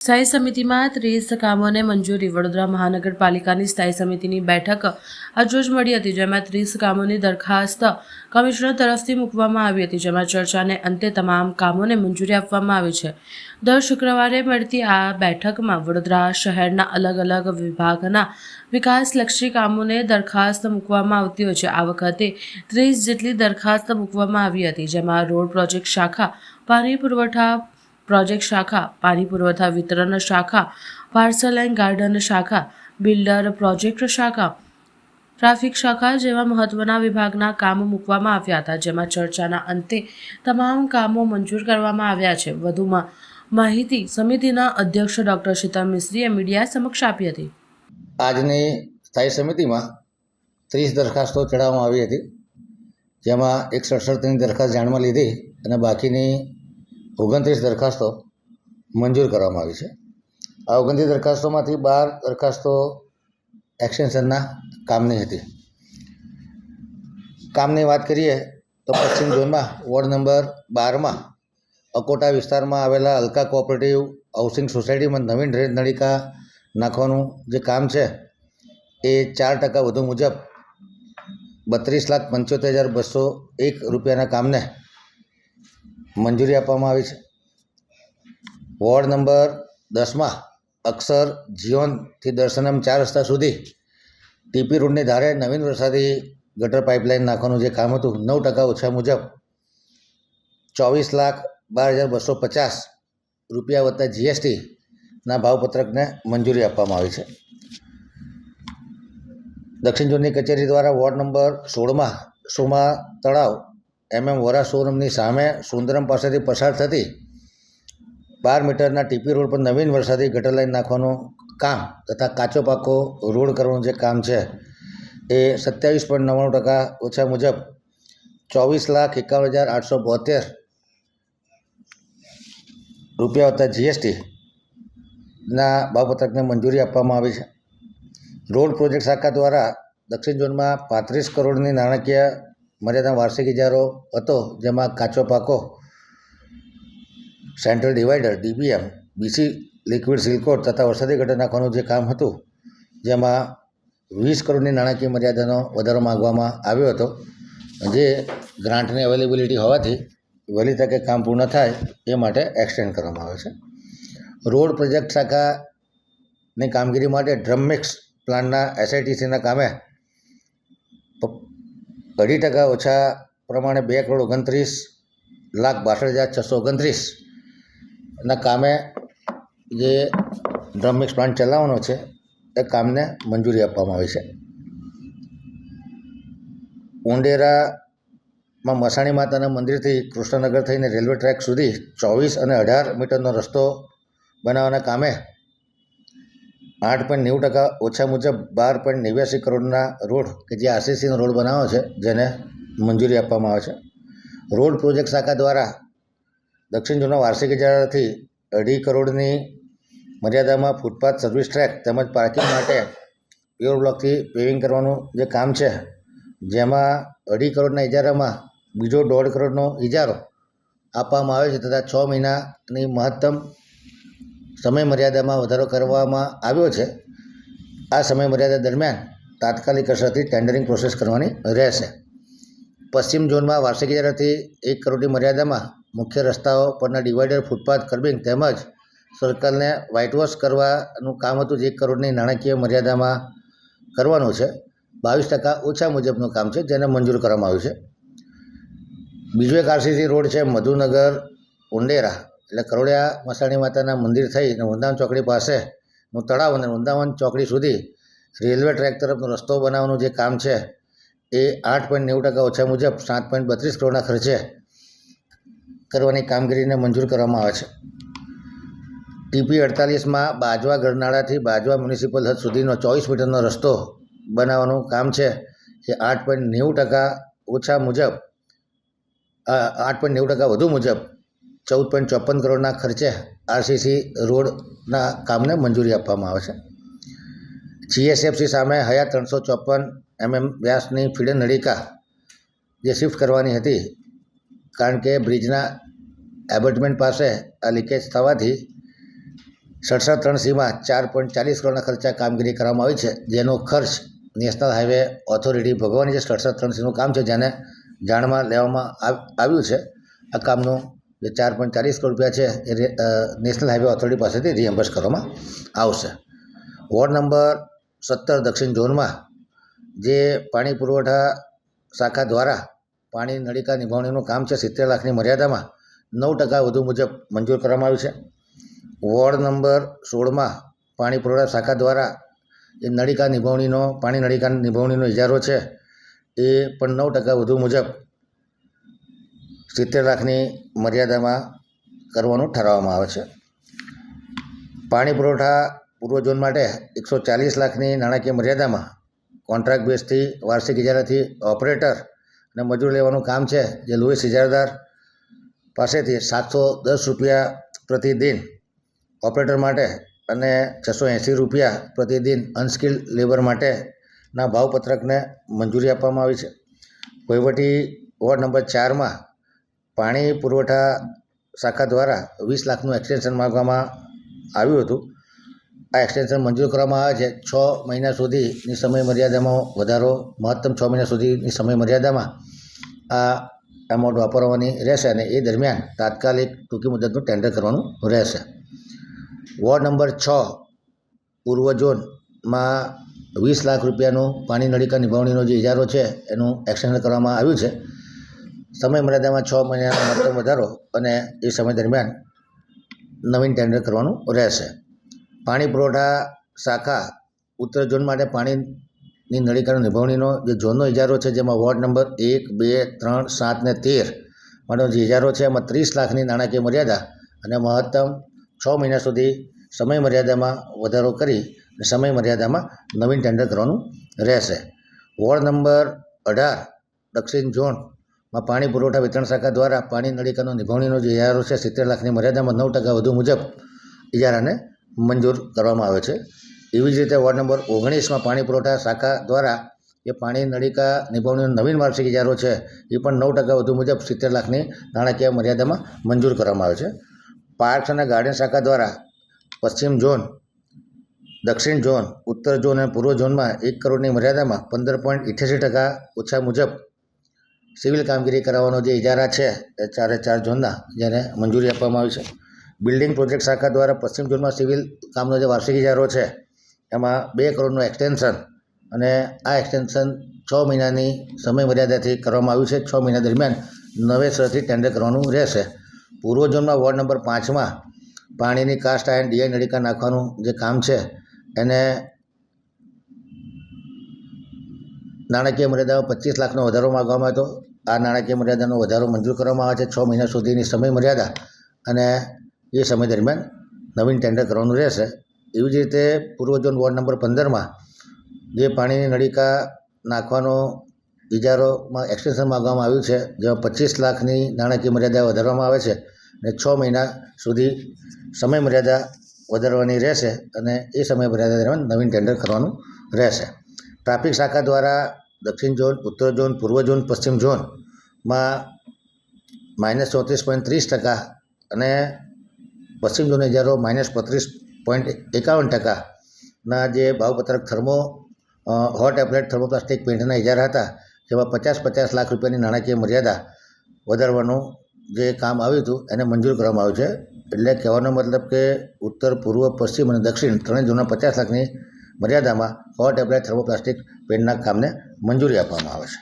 સ્થાયી સમિતિમાં ત્રીસ કામોને મંજૂરી. વડોદરા મહાનગરપાલિકાની સ્થાયી સમિતિની બેઠક આજરોજ મળી હતી, જેમાં ત્રીસ કામોની દરખાસ્ત કમિશનર તરફથી મૂકવામાં આવી હતી, જેમાં ચર્ચાને અંતે તમામ કામોને મંજૂરી આપવામાં આવી છે. દર શુક્રવારે મળતી આ બેઠકમાં વડોદરા શહેરના અલગ અલગ વિભાગના વિકાસલક્ષી કામોને દરખાસ્ત મૂકવામાં આવતી હોય છે. આ વખતે ત્રીસ જેટલી દરખાસ્ત મૂકવામાં આવી હતી, જેમાં રોડ પ્રોજેક્ટ શાખા, પાણી પુરવઠા પ્રોજેક્ટ શાખા, પાણી પુરવઠા વિતરણ શાખા, પાર્સલ એન્ડ ગાર્ડન શાખા, બિલ્ડર પ્રોજેક્ટ શાખા, ટ્રાફિક શાખા જેવા મહત્વના વિભાગના કામો મૂકવામાં આવ્યા હતા, જેમાં ચર્ચાના અંતે તમામ કામો મંજૂર કરવામાં આવ્યા છે. વધુમાં માહિતી સમિતિના અધ્યક્ષ ડોક્ટર શીતલ મિશ્રીએ મીડિયા સમક્ષ આપી હતી. આજની સ્થાયી સમિતિમાં ત્રીસ દરખાસ્તો ચડાવવામાં આવી હતી, જેમાં એક સડસઠની દરખાસ્ત જાણમાં લીધી અને બાકીની ઓગણત્રીસ દરખાસ્તો મંજૂર કરવામાં આવી છે. આ ઓગણત્રીસ દરખાસ્તોમાંથી બાર દરખાસ્તો એક્સટેન્શનના કામની હતી. કામની વાત કરીએ તો પશ્ચિમ ઝોનમાં વોર્ડ નંબર બારમાં અકોટા વિસ્તારમાં આવેલા અલકા કોઓપરેટિવ હાઉસિંગ સોસાયટીમાં નવીન ડ્રેન નળિકા નાખવાનું જે કામ છે, એ ચાર ટકા વધુ મુજબ બત્રીસ લાખ પંચોતેર હજાર બસો એક રૂપિયાના કામને મંજૂરી આપવામાં આવી છે. વોર્ડ નંબર દસમાં અક્ષર જીઓનથી દર્શનમ ચાર રસ્તા સુધી ટીપી રોડની ધારે નવીન વરસાદી ગટર પાઇપલાઇન નાખવાનું જે કામ હતું, નવ ટકા ઓછા મુજબ ચોવીસ લાખ બાર હજાર બસો પચાસ રૂપિયા વત્તા જીએસટીના ભાવપત્રકને મંજૂરી આપવામાં આવી છે. દક્ષિણ ઝોનની કચેરી દ્વારા વોર્ડ નંબર સોળમાં સોમા તળાવ એમએમ વરા શોરૂમની સામે સુંદરમ પાસેથી પસાર થતી બાર મીટરના ટીપી રોડ પર નવીન વરસાદી ગટર લાઈન નાખવાનું કામ તથા કાચો પાકો રોડ કરવાનું જે કામ છે, એ સત્યાવીસ પોઈન્ટ નવ્વાણું ટકા ઓછા મુજબ ચોવીસ લાખ એકાવન હજાર આઠસો બોતેર રૂપિયા વત્તા જીએસટીના ભાવપત્રકને મંજૂરી આપવામાં આવી છે. રોડ પ્રોજેક્ટ શાખા દ્વારા દક્ષિણ ઝોનમાં પાંત્રીસ કરોડની નાણાકીય મર્યાદા વાર્ષિક ઇજારો હતો, જેમાં કાચો પાકો, central divider, DBM, BC liquid seal coat તથા વરસાદી ગટર નાખવાનું જે કામ હતું, જેમાં વીસ કરોડની નાણાકીય મર્યાદાનો વધારો માગવામાં આવ્યો હતો. જે ગ્રાન્ટની અવેલેબિલિટી હોવાથી વહેલી તકે કામ પૂર્ણ થાય એ માટે એક્સટેન્ડ કરવામાં આવે છે. રોડ પ્રોજેક્ટ શાખાની કામગીરી માટે ડ્રમ મિક્સ પ્લાન્ટના એસઆઈટીસીના કામે અઢી ટકા ઓછા પ્રમાણે બે કરોડ ઓગણત્રીસ લાખ બાસઠ હજાર છસો ઓગણત્રીસના કામે જે ડ્રમ મિક્સ પ્લાન્ટ ચલાવવાનો છે, એ કામને મંજૂરી આપવામાં આવી છે. ઉંડેરામાં મસાણી માતાના મંદિરથી કૃષ્ણનગર થઈને રેલવે ટ્રેક સુધી ચોવીસ અને અઢાર મીટરનો રસ્તો બનાવવાના કામે આઠ પોઈન્ટ નેવું ટકા ઓછા મુજબ બાર પોઈન્ટ નેવ્યાસી કરોડના રોડ કે જે આરસીસીનો રોડ બનાવ્યો છે, જેને મંજૂરી આપવામાં આવે છે. રોડ પ્રોજેક્ટ શાખા દ્વારા દક્ષિણ ઝોનના વાર્ષિક ઇજારાથી અઢી કરોડની મર્યાદામાં ફૂટપાથ સર્વિસ ટ્રેક તેમજ પાર્કિંગ માટે પ્યોર બ્લોકથી પેવિંગ કરવાનું જે કામ છે, જેમાં અઢી કરોડના ઇજારામાં બીજો દોઢ કરોડનો ઇજારો આપવામાં આવે છે તથા છ મહિનાની મહત્તમ સમય મર્યાદામાં વધારો કરવામાં આવ્યો છે. આ સમય મર્યાદા દરમિયાન તાત્કાલિક અસરથી ટેન્ડરિંગ પ્રોસેસ કરવાની રહેશે. પશ્ચિમ ઝોનમાં વાર્ષિક ઇજારાથી એક કરોડની મર્યાદામાં મુખ્ય રસ્તાઓ પરના ડિવાઈડર ફૂટપાથ, કર્બિંગ તેમજ સર્કલને વ્હાઇટ વોશ કરવાનું કામ હતું જે એક કરોડની નાણાકીય મર્યાદામાં કરવાનું છે. બાવીસ ટકા ઓછા મુજબનું કામ છે જેને મંજૂર કરવામાં આવ્યું છે. બીજો એક આરસીસી રોડ છે, મધુનગર, ઉંડેરા. એટલે કરોડિયા મસાણી માતાના મંદિર થઈ અને વૃંદાવન ચોકડી પાસેનું તળાવ અને વૃંદાવન ચોકડી સુધી રેલવે ટ્રેક તરફનો રસ્તો બનાવવાનું જે કામ છે, એ આઠ પોઈન્ટ નેવું ટકા ઓછા મુજબ સાત પોઈન્ટ બત્રીસ કરોડના ખર્ચે કરવાની કામગીરીને મંજૂર કરવામાં આવે છે. ટીપી અડતાલીસમાં બાજવા ગરનાળાથી બાજવા મ્યુનિસિપલ હદ સુધીનો ચોવીસ મીટરનો રસ્તો બનાવવાનું કામ છે, એ આઠ પોઈન્ટ નેવું ટકા ઓછા મુજબ આઠ પોઈન્ટ નેવું ટકા વધુ મુજબ ચૌદ પોઈન્ટ ચોપન કરોડના ખર્ચે આરસીસી રોડના કામને મંજૂરી આપવામાં આવે જીએસએફસી સામે હયા ત્રણસો ચોપન એમએમ વ્યાસની ફીડર નળિકા જે શિફ્ટ કરવાની હતી, કારણ કે બ્રિજના એબર્ટમેન્ટ પાસે આ લીકેજ થવાથી સડસઠ ત્રણ સીમાં ચાર પોઈન્ટ ચાલીસ કરોડના ખર્ચા કામગીરી કરવામાં આવી છે, જેનો ખર્ચ નેશનલ હાઈવે ઓથોરિટી ભોગવવાની છે સડસઠ ત્રણ સીનું કામ છે, જેને જાણમાં લેવામાં આવ- આવ્યું છે, આ કામનું જે ચાર પોઈન્ટ ચાલીસ કરોડ રૂપિયા છે, એ નેશનલ હાઈવે ઓથોરિટી પાસેથી રિએમ્બર્સ કરવામાં આવશે. વોર્ડ નંબર સત્તર દક્ષિણ ઝોનમાં જે પાણી પુરવઠા શાખા દ્વારા પાણી નળિકા નિભાવણીનું કામ છે, સિત્તેર લાખની મર્યાદામાં નવ ટકા વધુ મુજબ મંજૂર કરવામાં આવ્યું છે. વોર્ડ નંબર સોળમાં પાણી પુરવઠા શાખા દ્વારા એ નળિકા નિભાવણીનો, પાણી નળિકા નિભાવણીનો ઇજારો છે, એ પણ નવ ટકા વધુ મુજબ સિત્તેર લાખની મર્યાદામાં કરવાનું ઠરાવવામાં આવે છે. પાણી પુરવઠા પૂર્વ ઝોન માટે એકસો ચાલીસ લાખની નાણાકીય મર્યાદામાં કોન્ટ્રાક્ટ બેઝથી વાર્ષિક ઇજારાથી ઓપરેટર અને મજૂર લેવાનું કામ છે જે લોહી ઇજારદાર પાસેથી સાતસો દસ રૂપિયા પ્રતિદિન ઓપરેટર માટે અને છસો એંસી રૂપિયા પ્રતિદિન અનસ્કિલ લેબર માટેના ભાવપત્રકને મંજૂરી આપવામાં આવી છે. વહીવટી વોર્ડ નંબર ચારમાં પાણી પુરવઠા શાખા દ્વારા વીસ લાખનું એક્સટેન્શન માગવામાં આવ્યું હતું. આ એક્સટેન્શન મંજૂર કરવામાં આવે છે. છ મહિના સુધીની સમય મર્યાદામાં વધારો, મહત્તમ છ મહિના સુધીની સમય મર્યાદામાં આ એમાઉન્ટ વાપરવાની રહેશે અને એ દરમિયાન તાત્કાલિક ટૂંકી મુદતનું ટેન્ડર કરવાનું રહેશે. વોર્ડ નંબર છ, પૂર્વ ઝોનમાં વીસ લાખ રૂપિયાનું પાણી નળિકા નિભાવણીનો જે ઇજારો છે, એનું એક્સટેન્ડ કરવામાં આવ્યું છે. સમય મર્યાદામાં છ મહિનાનો મહત્તમ વધારો અને એ સમય દરમિયાન નવીન ટેન્ડર કરવાનું રહેશે. પાણી પુરવઠા શાખા ઉત્તર ઝોન માટે પાણીની નળીકાનો નિભાવણીનો જે ઝોનનો ઇજારો છે, જેમાં વોર્ડ નંબર એક, બે, ત્રણ, સાત ને તેર માટેનો જે ઇજારો છે, એમાં ત્રીસ લાખની નાણાકીય મર્યાદા અને મહત્તમ છ મહિના સુધી સમય મર્યાદામાં વધારો કરી સમય મર્યાદામાં નવીન ટેન્ડર કરવાનું રહેશે. વોર્ડ નંબર અઢાર, દક્ષિણ ઝોનમાં પાણી પુરવઠા વિતરણ શાખા દ્વારા પાણી નળિકાનો નિભાવણીનો જે ઇજારો છે, સિત્તેર લાખની મર્યાદામાં નવ ટકા વધુ મુજબ ઇજારાને મંજૂર કરવામાં આવે છે. એવી જ રીતે વોર્ડ નંબર ઓગણીસમાં પાણી પુરવઠા શાખા દ્વારા એ પાણી નળિકા નિભાવણીનો નવીન વાર્ષિક ઇજારો છે, એ પણ નવ ટકા વધુ મુજબ સિત્તેર લાખની નાણાકીય મર્યાદામાં મંજૂર કરવામાં આવે છે. પાર્ક્સ અને ગાર્ડન શાખા દ્વારા પશ્ચિમ ઝોન, દક્ષિણ ઝોન, ઉત્તર ઝોન અને પૂર્વ ઝોનમાં એક કરોડની મર્યાદામાં પંદર પોઈન્ટ ઇઠ્યાસી ટકા ઓછા મુજબ સિવિલ કામગીરી કરાવવાનો જે ઇજારા છે, એ ચારે ચાર ઝોનના જેને મંજૂરી આપવામાં આવી છે. બિલ્ડિંગ પ્રોજેક્ટ શાખા દ્વારા પશ્ચિમ ઝોનમાં સિવિલ કામનો જે વાર્ષિક ઇજારો છે, એમાં બે કરોડનું એક્સટેન્શન અને આ એક્સટેન્શન છ મહિનાની સમય મર્યાદાથી કરવામાં આવ્યું છે. છ મહિના દરમિયાન નવેસરથી ટેન્ડર કરવાનું રહેશે. પૂર્વ ઝોનમાં વોર્ડ નંબર પાંચમાં પાણીની કાસ્ટ આયર્ન ડીઆઈ નળિકા નાખવાનું જે કામ છે, એને નાણાકીય મર્યાદામાં પચીસ લાખનો વધારો માગવામાં હતો. આ નાણાકીય મર્યાદાનો વધારો મંજૂર કરવામાં આવે છે છ મહિના સુધીની સમય મર્યાદા અને એ સમય દરમિયાન નવીન ટેન્ડર કરવાનું રહેશે. એવી જ રીતે પૂર્વ ઝોન વોર્ડ નંબર પંદરમાં જે પાણીની નળિકા નાખવાનો ઇજારોમાં એક્સટેન્શન માગવામાં આવ્યું છે, જેમાં પચીસ લાખની નાણાકીય મર્યાદા વધારવામાં આવે છે અને છ મહિના સુધી સમય મર્યાદા વધારવાની રહેશે અને એ સમય મર્યાદા દરમિયાન નવીન ટેન્ડર કરવાનું રહેશે. ટ્રાફિક શાખા દ્વારા દક્ષિણ ઝોન, ઉત્તર ઝોન, પૂર્વ ઝોન, પશ્ચિમ ઝોનમાં માઇનસ ચોત્રીસ પોઈન્ટ ત્રીસ ટકા અને પશ્ચિમ ઝોન હજારો માઇનસ બત્રીસ પોઈન્ટ એકાવન ટકાના જે ભાવપત્રક થર્મો હોટ એપ્લેટ થર્મોપ્લાસ્ટિક પેન્ટના ઇજારા હતા, જેમાં પચાસ પચાસ લાખ રૂપિયાની નાણાકીય મર્યાદા વધારવાનું જે કામ આવ્યું હતું, એને મંજૂર કરવામાં આવ્યું છે. એટલે કહેવાનો મતલબ કે ઉત્તર, પૂર્વ, પશ્ચિમ અને દક્ષિણ ત્રણેય ઝોનના પચાસ લાખની મર્યાદામાં સો ટેબ્લેટ થર્મોપ્લાસ્ટિક પેનના કામને મંજૂરી આપવામાં આવે છે.